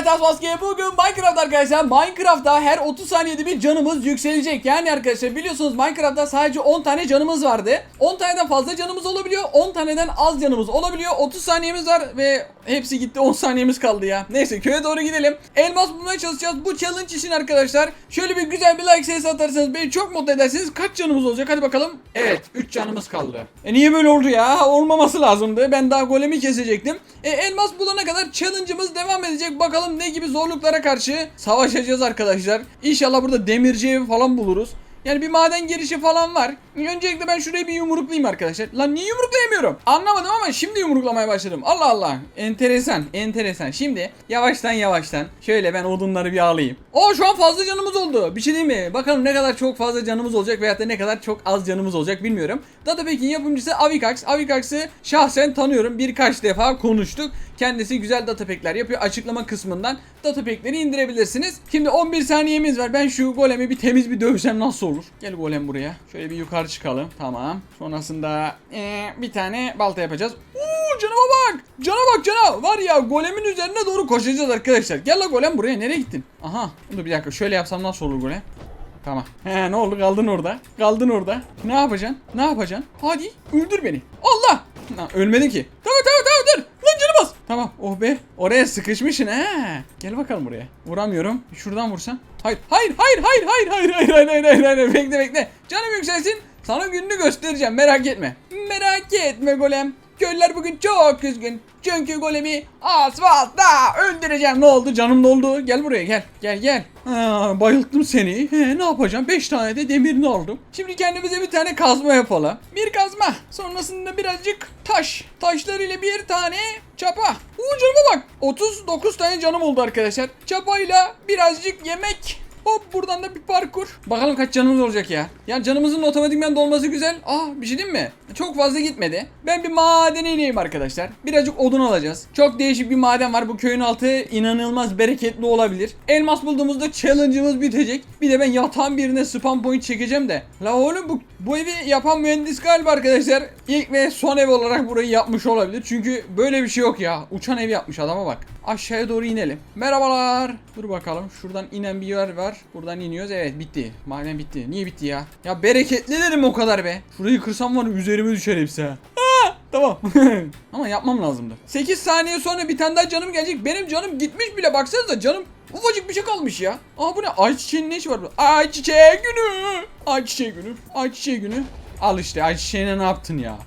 ben Tasmaske. Bugün Minecraft arkadaşlar. Minecraft'ta her 30 saniyede bir canımız yükselecek. Yani arkadaşlar biliyorsunuz Minecraft'ta sadece 10 tane canımız vardı. 10 taneden fazla canımız olabiliyor. 10 taneden az canımız olabiliyor. 30 saniyemiz var ve hepsi gitti. 10 saniyemiz kaldı ya. Neyse köye doğru gidelim. Elmas bulmaya çalışacağız. Bu challenge için arkadaşlar şöyle bir güzel bir like sayısı atarsanız beni çok mutlu edersiniz. Kaç canımız olacak? Hadi bakalım. Evet 3 canımız kaldı. E niye böyle oldu ya? Olmaması lazımdı. Ben daha golemi kesecektim. E elmas bulana kadar challenge'ımız devam edecek. Bakalım ne gibi zorluklara karşı savaşacağız arkadaşlar. İnşallah burada demirci evi falan buluruz. Yani bir maden girişi falan var. Öncelikle ben şurayı bir yumruklayayım arkadaşlar. Lan niye yumruklayamıyorum? Anlamadım ama şimdi yumruklamaya başladım. Allah Allah. Enteresan, enteresan. Şimdi yavaştan yavaştan şöyle ben odunları bir alayım. O şu an fazla canımız oldu. Bir şey değil mi? Bakalım ne kadar çok fazla canımız olacak veyahut da ne kadar çok az canımız olacak bilmiyorum. Datapack'in yapımcısı Avikax. Avikax'ı şahsen tanıyorum. Birkaç defa konuştuk. Kendisi güzel datapack'ler yapıyor. Açıklama kısmından datapack'leri indirebilirsiniz. Şimdi 11 saniyemiz var. Ben şu golemi bir temiz bir dövsem nasıl olur? Gel golem buraya. Şöyle bir yukarı çıkalım. Tamam. Sonrasında ee, bir tane balta yapacağız. Uuu canıma bak. Cana bak cana. Var ya golemin üzerine doğru koşacağız arkadaşlar. Gel la golem buraya. Nereye gittin? Aha. Dur bir dakika. Şöyle yapsam nasıl olur golem? Tamam. He ne oldu kaldın orada. Kaldın orada. Ne yapacaksın? Ne yapacaksın? Hadi öldür beni. Allah. Ha, ölmedi ki. Tamam tamam tamam dur. Bas. Tamam oh be. Oraya sıkışmışsın he. Gel bakalım buraya. Vuramıyorum. Şuradan vursan. Hayır hayır hayır hayır hayır hayır hayır hayır hayır hayır hayır bekle bekle. Canım yükselsin. Sana gününü göstereceğim merak etme. Merak etme golem. Köylüler bugün çok üzgün. Çünkü golemi asfaltta öldüreceğim. Ne oldu? Canım doldu. Gel buraya gel. Gel gel. Ha, bayılttım seni. He, ne yapacağım? 5 tane de demirini aldım. Şimdi kendimize bir tane kazma yapalım. Bir kazma. Sonrasında birazcık taş. Taşlar ile bir tane çapa. Uuu canıma bak. 39 tane canım oldu arkadaşlar. Çapayla birazcık yemek. Hop buradan da bir parkur. Bakalım kaç canımız olacak ya. Ya canımızın otomatikman dolması güzel. Ah bir şey diyeyim mi? Çok fazla gitmedi. Ben bir madene ineyim arkadaşlar. Birazcık odun alacağız. Çok değişik bir maden var. Bu köyün altı inanılmaz bereketli olabilir. Elmas bulduğumuzda challenge'ımız bitecek. Bir de ben yatağın birine spam point çekeceğim de. La oğlum bu, bu evi yapan mühendis galiba arkadaşlar. İlk ve son ev olarak burayı yapmış olabilir. Çünkü böyle bir şey yok ya. Uçan ev yapmış adama bak. Aşağıya doğru inelim. Merhabalar. Dur bakalım. Şuradan inen bir yer var. Buradan iniyoruz. Evet bitti. Maden bitti. Niye bitti ya? Ya bereketli dedim o kadar be. Şurayı kırsam var üzerime düşer hepsi ha. Tamam. Ama yapmam lazımdı. 8 saniye sonra bir tane daha canım gelecek. Benim canım gitmiş bile. Baksanıza canım ufacık bir şey kalmış ya. Aa bu ne? Ayçiçeğinin ne işi var burada? Ayçiçeği günü. Ayçiçeği günü. Ayçiçeği günü. Al işte ayçiçeğine ne yaptın ya?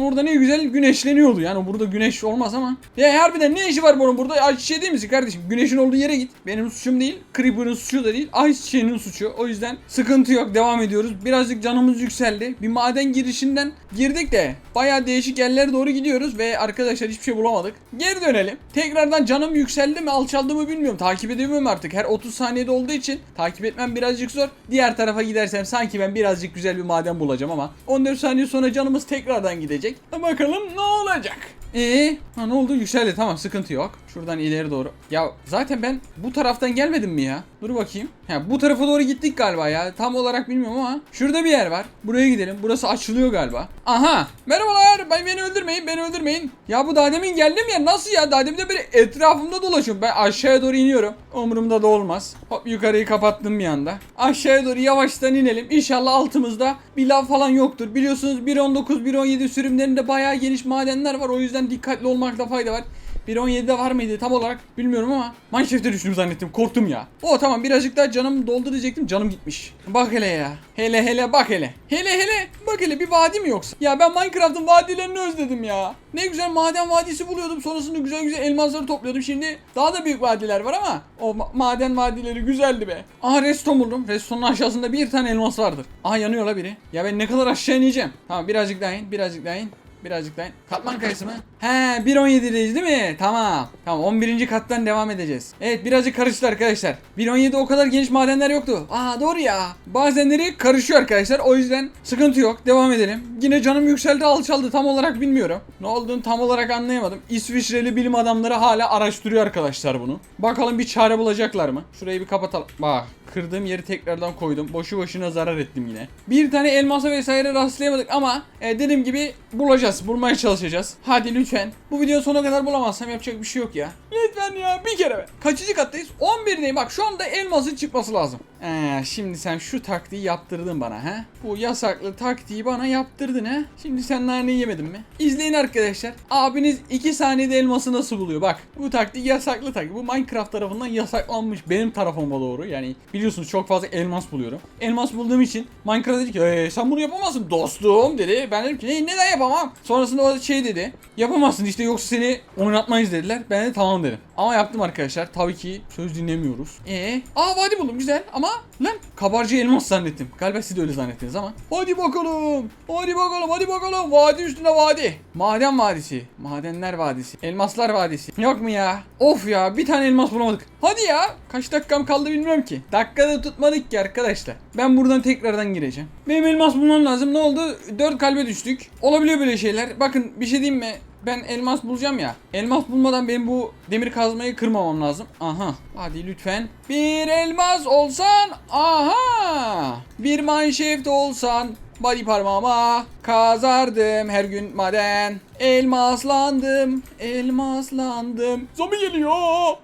Orada ne güzel güneşleniyordu yani burada güneş olmaz ama. Ya harbiden ne işi var bunun burada? Ayçiçeği değil misin kardeşim? Güneşin olduğu yere git. Benim suçum değil. Creeper'ın suçu da değil. Ayçiçeğinin suçu. O yüzden sıkıntı yok. Devam ediyoruz. Birazcık canımız yükseldi. Bir maden girişinden girdik de bayağı değişik yerlere doğru gidiyoruz ve arkadaşlar hiçbir şey bulamadık. Geri dönelim. Tekrardan canım yükseldi mi alçaldı mı bilmiyorum. Takip edemiyorum artık. Her 30 saniyede olduğu için takip etmem birazcık zor. Diğer tarafa gidersem sanki ben birazcık güzel bir maden bulacağım ama 14 saniye sonra canımız tekrardan gidecek. Ha, Bakalım ne olacak? Ee, ha ne oldu? Yükseldi. Tamam, sıkıntı yok. Şuradan ileri doğru. Ya zaten ben bu taraftan gelmedim mi ya? Dur bakayım. Ha bu tarafa doğru gittik galiba ya. Tam olarak bilmiyorum ama şurada bir yer var. Buraya gidelim. Burası açılıyor galiba. Aha. Merhabalar. Ben beni öldürmeyin. Beni öldürmeyin. Ya bu daha demin geldim ya. Nasıl ya? Daha demin de böyle etrafımda dolaşıyorum. Ben aşağıya doğru iniyorum. Umurumda da olmaz. Hop yukarıyı kapattım bir anda. Aşağıya doğru yavaştan inelim. İnşallah altımızda bir lav falan yoktur. Biliyorsunuz 1.19, 1.17 sürümlerinde bayağı geniş madenler var. O yüzden dikkatli olmakta fayda var. 1.17'de var mıydı tam olarak bilmiyorum ama Mineshaft'e düştüm zannettim korktum ya. O tamam birazcık daha canım doldu diyecektim canım gitmiş. Bak hele ya. Hele hele bak hele. Hele hele bak hele bir vadi mi yoksa? Ya ben Minecraft'ın vadilerini özledim ya. Ne güzel maden vadisi buluyordum sonrasında güzel güzel elmasları topluyordum. Şimdi daha da büyük vadiler var ama o ma- maden vadileri güzeldi be. Aha redstone buldum. Redstone'un aşağısında bir tane elmas vardır. Aha yanıyor la biri. Ya ben ne kadar aşağı ineceğim. Tamam birazcık daha in birazcık daha in. Birazcık daha in. Katman kayısı mı? He 1.17'deyiz değil mi? Tamam. Tamam 11. kattan devam edeceğiz. Evet birazcık karıştı arkadaşlar. 1.17 o kadar geniş madenler yoktu. Aa doğru ya. Bazenleri karışıyor arkadaşlar. O yüzden sıkıntı yok. Devam edelim. Yine canım yükseldi alçaldı tam olarak bilmiyorum. Ne olduğunu tam olarak anlayamadım. İsviçreli bilim adamları hala araştırıyor arkadaşlar bunu. Bakalım bir çare bulacaklar mı? Şurayı bir kapatalım. Bak kırdığım yeri tekrardan koydum. Boşu boşuna zarar ettim yine. Bir tane elmasa vesaire rastlayamadık ama e, dediğim gibi bulacağız. Bulmaya çalışacağız. Hadi lütfen lütfen. Bu videonun sonuna kadar bulamazsam yapacak bir şey yok ya. Lütfen ya bir kere be. Kaçıncı kattayız? 11'deyim bak şu anda elmasın çıkması lazım. Ee, şimdi sen şu taktiği yaptırdın bana ha? Bu yasaklı taktiği bana yaptırdın ha? Şimdi sen naneyi yemedin mi? İzleyin arkadaşlar. Abiniz 2 saniyede elması nasıl buluyor? Bak bu taktik yasaklı taktik. Bu Minecraft tarafından yasaklanmış benim tarafıma doğru. Yani biliyorsunuz çok fazla elmas buluyorum. Elmas bulduğum için Minecraft dedi ki "Ee, sen bunu yapamazsın dostum dedi. Ben dedim ki "Ne- neden yapamam? Sonrasında o şey dedi. Yapamazsın işte yoksa seni oynatmayız dediler. Ben de tamam dedim. Ama yaptım arkadaşlar. Tabii ki söz dinlemiyoruz. E, aa vadi buldum güzel ama lan kabarcı elmas zannettim. Galiba siz de öyle zannettiniz ama. Hadi bakalım. Hadi bakalım hadi bakalım. Vadi üstüne vadi. Maden vadisi. Madenler vadisi. Elmaslar vadisi. Yok mu ya? Of ya bir tane elmas bulamadık. Hadi ya. Kaç dakikam kaldı bilmiyorum ki. Dakikada tutmadık ki arkadaşlar. Ben buradan tekrardan gireceğim. Benim elmas bulmam lazım. Ne oldu? 4 kalbe düştük. Olabiliyor böyle şeyler. Bakın bir şey diyeyim mi? Ben elmas bulacağım ya. Elmas bulmadan benim bu demir kazmayı kırmamam lazım. Aha. Hadi lütfen. Bir elmas olsan. Aha. Bir mineshaft olsan. Body parmağıma kazardım her gün maden. Elmaslandım, elmaslandım. Zombi geliyor.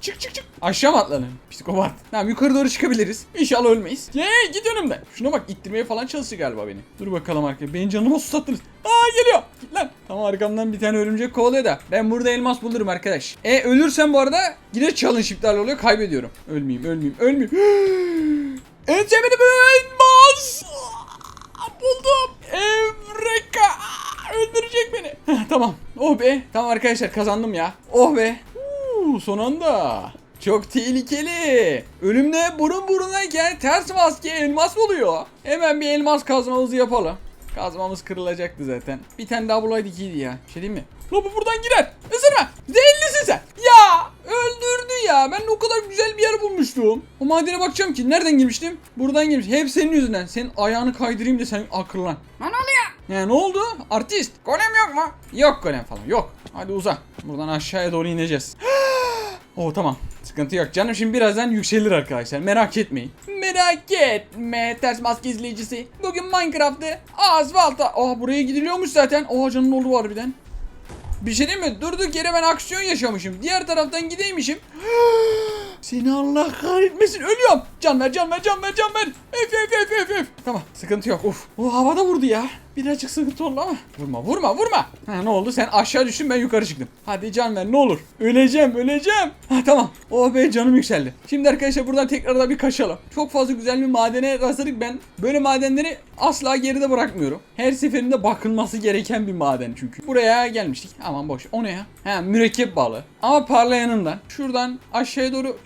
Çık çık çık. Aşağı mı atlanın? Psikopat. Tamam yukarı doğru çıkabiliriz. İnşallah ölmeyiz. Yey git önümden. Şuna bak ittirmeye falan çalışıyor galiba beni. Dur bakalım arkaya. Beni canıma susattınız. Aa geliyor. Git lan. Tamam arkamdan bir tane örümcek kovalıyor da. Ben burada elmas bulurum arkadaş. E ölürsem bu arada yine challenge iptal oluyor. Kaybediyorum. Ölmeyeyim ölmeyeyim ölmeyeyim. en sevmediğim elmas. Buldum. Evreka. Öldürecek beni. Tamam. Oh be. Tamam arkadaşlar kazandım ya. Oh be. Uuu, son anda. Çok tehlikeli. Ölümde burun burunayken ters maske elmas buluyor. Hemen bir elmas kazmamızı yapalım. Kazmamız kırılacaktı zaten. Bir tane daha bulaydık iyiydi ya. Bir şey diyeyim mi? La bu buradan girer. Isırma. Zehirlisin sen. Ya öldürdü ya. Ben o kadar güzel bir yer bulmuştum. O madene bakacağım ki nereden girmiştim? Buradan girmiş. Hep senin yüzünden. Senin ayağını kaydırayım da sen akıllan. Lan oluyor? Ya ne oldu? Artist. Golem yok mu? Yok golem falan yok. Hadi uza. Buradan aşağıya doğru ineceğiz. oh tamam. Sıkıntı yok. Canım şimdi birazdan yükselir arkadaşlar. Merak etmeyin. Merak etme ters maske izleyicisi. Bugün Minecraft'ı asfalta. Oh buraya gidiliyormuş zaten. Oh canım oldu var birden. Bir şey değil mi? Durduk yere ben aksiyon yaşamışım. Diğer taraftan gideymişim. Seni Allah kahretmesin. Ölüyorum. Can ver, can ver, can ver, can ver. Öf, öf, öf, öf, öf. Tamam, sıkıntı yok. Uf. O havada vurdu ya. Birazcık sıkıntı oldu. Vurma, vurma, vurma. Ha ne oldu? Sen aşağı düştün, ben yukarı çıktım. Hadi can ver, ne olur. Öleceğim, öleceğim. Ha tamam. Oh be canım yükseldi. Şimdi arkadaşlar buradan tekrardan bir kaçalım. Çok fazla güzel bir madene rastladık. Ben böyle madenleri asla geride bırakmıyorum. Her seferinde bakılması gereken bir maden çünkü. Buraya gelmiştik. Aman boş. O ne ya? Ha mürekkep balı. Ama parlayanından. Şuradan aşağıya doğru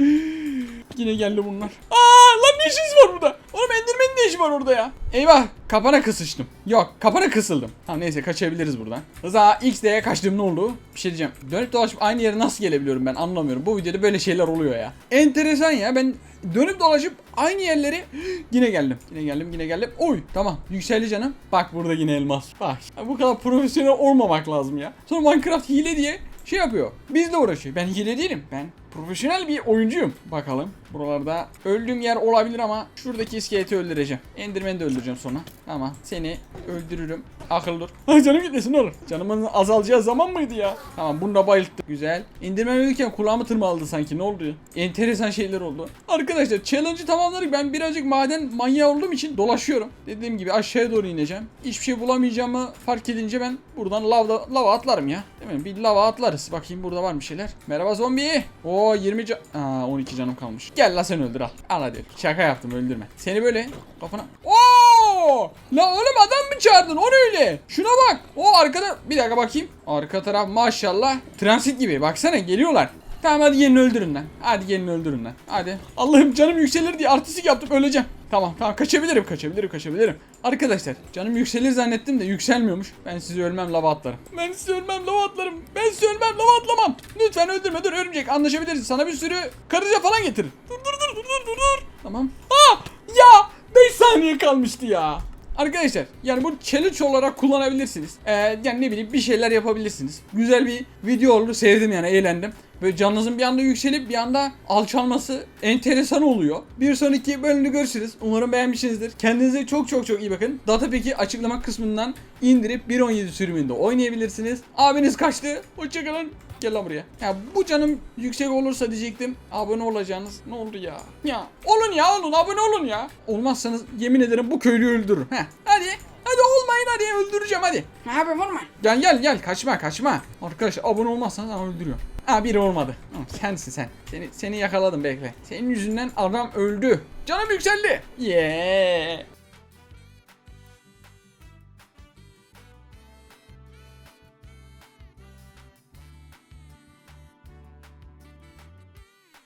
Yine geldi bunlar. Aa lan ne işiniz var burada? Oğlum Enderman'in ne işi var orada ya? Eyvah kapana kısıştım. Yok kapana kısıldım. Tamam neyse kaçabiliriz buradan. Hıza X'de kaçtığım ne oldu? Bir şey diyeceğim. Dönüp dolaşıp aynı yere nasıl gelebiliyorum ben anlamıyorum. Bu videoda böyle şeyler oluyor ya. Enteresan ya ben dönüp dolaşıp aynı yerleri yine geldim. Yine geldim yine geldim. Oy tamam yükseldi canım. Bak burada yine elmas. Bak bu kadar profesyonel olmamak lazım ya. Sonra Minecraft hile diye şey yapıyor. Bizle uğraşıyor. Ben hile değilim. Ben profesyonel bir oyuncuyum. Bakalım. Buralarda öldüğüm yer olabilir ama şuradaki iskeleti öldüreceğim. Enderman'i de öldüreceğim sonra. Ama seni öldürürüm. Akıl dur. Ay canım gitmesin olur. Canımın azalacağı zaman mıydı ya? Tamam bunu da bayılttım. Güzel. Enderman ölürken kulağımı tırmaladı sanki. Ne oldu? Enteresan şeyler oldu. Arkadaşlar challenge'ı tamamladık. Ben birazcık maden manyağı olduğum için dolaşıyorum. Dediğim gibi aşağıya doğru ineceğim. Hiçbir şey bulamayacağımı fark edince ben buradan lavda, lava atlarım ya. Değil mi? Bir lava atlarız. Bakayım burada var mı şeyler? Merhaba zombi. Oo 20 can... Aa 12 canım kalmış. Gel la sen öldür al. Al hadi. Şaka yaptım öldürme. Seni böyle kafana... Oo! La oğlum adam mı çağırdın? O ne öyle? Şuna bak. O arkada... Bir dakika bakayım. Arka taraf maşallah. Transit gibi. Baksana geliyorlar. Tamam hadi gelin öldürün lan. Hadi gelin öldürün lan. Hadi. Allah'ım canım yükselir diye artistik yaptım öleceğim. Tamam tamam kaçabilirim kaçabilirim kaçabilirim. Arkadaşlar canım yükselir zannettim de yükselmiyormuş. Ben sizi ölmem lava atlarım. Ben sizi ölmem lava atlarım. Ben sizi ölmem lava atlamam. Lütfen öldürme dur örümcek anlaşabiliriz. Sana bir sürü karınca falan getirin. Dur dur dur dur dur dur dur. Tamam. Aa ya 5 saniye kalmıştı ya. Arkadaşlar yani bu challenge olarak kullanabilirsiniz. Ee, yani ne bileyim bir şeyler yapabilirsiniz. Güzel bir video oldu sevdim yani eğlendim. Böyle canınızın bir anda yükselip bir anda alçalması enteresan oluyor. Bir sonraki bölümde görüşürüz. Umarım beğenmişsinizdir. Kendinize çok çok çok iyi bakın. Datapack'i açıklama kısmından indirip 1.17 sürümünde oynayabilirsiniz. Abiniz kaçtı. Hoşçakalın. Gel lan buraya. Ya bu canım yüksek olursa diyecektim. Abone olacağınız. Ne oldu ya? Ya olun ya olun abone olun ya. Olmazsanız yemin ederim bu köylüyü öldürürüm. Heh. Hadi. Hadi olmayın hadi öldüreceğim hadi. Abi vurma. Gel gel gel kaçma kaçma. Arkadaşlar abone olmazsanız ama öldürüyorum. Ha biri olmadı. Tamam, sensin sen. Seni seni yakaladım bekle. Senin yüzünden adam öldü. Canım yükseldi. Yeah.